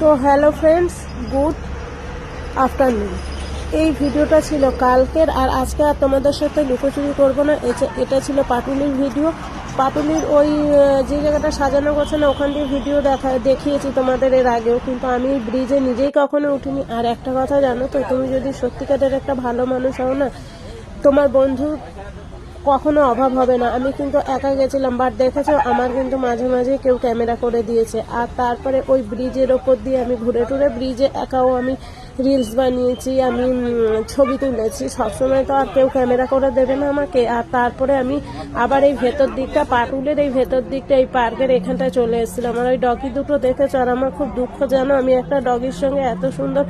তো hello friends, good afternoon. এই ভিডিওটা ছিল কালকের, আর আজকে আর তোমাদের সাথে লুকোচুরি করব না। এটা ছিল পাটুলির ভিডিও। পাটুলির ওই যে জায়গাটা সাজানো গোছানো, ওখান দিয়ে ভিডিও দেখা, দেখিয়েছি তোমাদের এর আগেও। কিন্তু আমি ব্রিজে নিজেই কখনো উঠিনি। আর একটা কথা জানো তো, তুমি যদি সত্যিকারের একটা ভালো মানুষ হও না, তোমার বন্ধু কখনো অভাব হবে না। আমি কিন্তু একা গেছিলাম বাট দেখেছ, আমার কিন্তু মাঝে মাঝে কেউ ক্যামেরা করে দিয়েছে। আর তারপরে ওই ব্রিজের ওপর দিয়ে আমি ঘুরে টুরে ব্রিজে একাও আমি রিলস বানিয়েছি, আমি ছবি তুলেছি। সবসময় তো আর কেউ ক্যামেরা করে দেবে না আমাকে। আর তারপরে আমি আবার এই ভেতর দিকটা, পাটুলের এই ভেতর দিকটা, এই পার্কের এখানটায় চলে এসেছিলাম। আমার ওই ডগি দুটো দেখেছ, আর আমার খুব দুঃখ জানো, আমি একটা ডগির সঙ্গে এত সুন্দর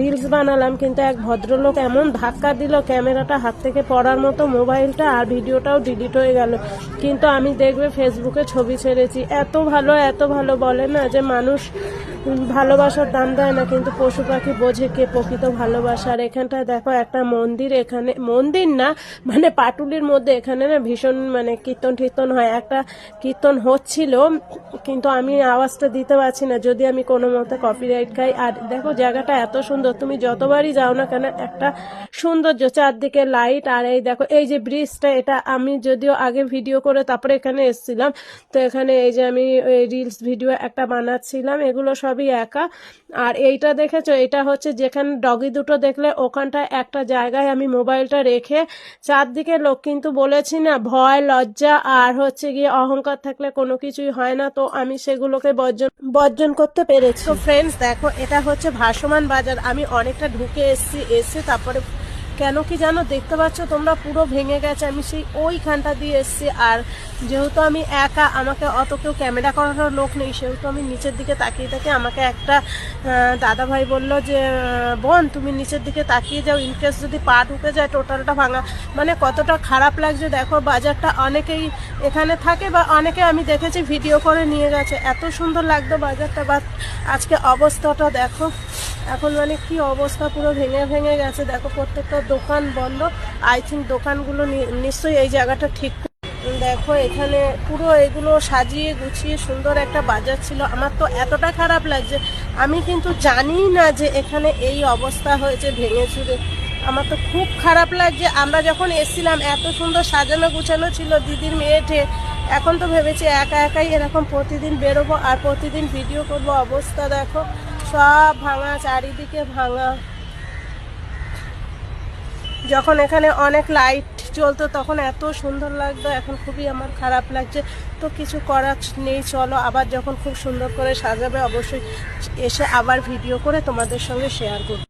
রিলস বানালাম, কিন্তু এক ভদ্রলোক এমন ধাক্কা দিল ক্যামেরাটা হাত থেকে পড়ার মতো মোবাইলটা আর ভিডিওটাও ডিলিট হয়ে গেল। কিন্তু আমি দেখবে ফেসবুকে ছবি ছেড়েছি। এত ভালো এত ভালো বলে না যে, মানুষ ভালোবাসার দাম দেয় না, কিন্তু পশু পাখি বোঝে কে প্রকৃত ভালোবাসা। আর এখানটায় দেখো একটা মন্দির, এখানে, মন্দির না মানে পাটুলির মধ্যে এখানে না ভীষণ মানে কীর্তন টীর্তন হয়। একটা কীর্তন হচ্ছিল, কিন্তু আমি আওয়াজটা দিতে পারছি না। যদি আমি কোনো মতে কপিরাইট খাই, আর দেখো জায়গাটা এত সুন্দর। তুমি যতবারই যাও না কেন, একটা সৌন্দর্য, চারদিকে লাইট আর এই দেখো, এই যে ব্রিজটা এটা আমি যদিও আগে ভিডিও করে তারপরে এখানে এসেছিলাম। তো এখানে এই যে আমি রিলস ভিডিও একটা বানাচ্ছিলাম, এগুলো সবই একা। আর এইটা দেখেছ? এটা হচ্ছে যেখানে ডগি দুটো দেখলে ওখানটায় একটা জায়গায় আমি মোবাইলটা রেখে চারদিকে লোক কিন্তু বলেছি না, ভয়, লজ্জা আর হচ্ছে গিয়ে অহংকার থাকলে কোনো কিছুই হয় না। তো আমি সেগুলোকে বর্জন বর্জন করতে পেরেছি। তো ফ্রেন্ডস দেখো, এটা হচ্ছে ভাসমান বাজার, আমি অনেকটা ঢুকে এসছি, এসে তারপরে কেন কি জানো দেখতে পাচ্ছ তোমরা পুরো ভেঙে গেছে, আমি সেই ওইখানটা দিয়ে এসছি। আর যেহেতু আমি একা, আমাকে অত কেউ ক্যামেরা করানোর লোক নেই, সেহেতু আমি নিচের দিকে তাকিয়ে থাকি। আমাকে একটা দাদা ভাই বলল যে বোন, তুমি নিচের দিকে তাকিয়ে যাও ইনকেস যদি পা ঢুকে যায় টোটালটা ভাঙা। মানে কতটা খারাপ লাগছে, দেখো, বাজারটা অনেকেই এখানে থাকে বা অনেকে আমি দেখেছি ভিডিও করে নিয়ে গেছে। এত সুন্দর লাগতো বাজারটা বা আজকে অবস্থাটা দেখো। এখন মানে কি অবস্থা? পুরো ভেঙে ভেঙে গেছে। দেখো, প্রত্যেকটা দোকান বন্ধ। আই থিঙ্ক দোকানগুলো নিশ্চয়ই এই জায়গাটা ঠিক দেখো, এখানে পুরো এগুলো সাজিয়ে গুছিয়ে সুন্দর একটা বাজার ছিল। আমার তো এতটা খারাপ লাগছে। আমি কিন্তু জানি না যে এখানে এই অবস্থা হয়েছে ভেঙে চুরে আমার তো খুব খারাপ লাগছে। আমরা যখন এসছিলাম, এত সুন্দর সাজানো গুছানো ছিল দিদির মেয়েটে এখন তো ভেবেছি একা একাই এরকম প্রতিদিন বেরোবো আর প্রতিদিন ভিডিও করব। অবস্থা দেখো। সব ভাঙা, চারিদিকে ভাঙা। যখন এখানে অনেক লাইট চলতো, তখন এত সুন্দর লাগতো, এখন খুবই আমার খারাপ লাগছে। তো কিছু করার নেই, চলো আবার যখন খুব সুন্দর করে সাজাবে, অবশ্যই এসে আবার ভিডিও করে তোমাদের সঙ্গে শেয়ার করব।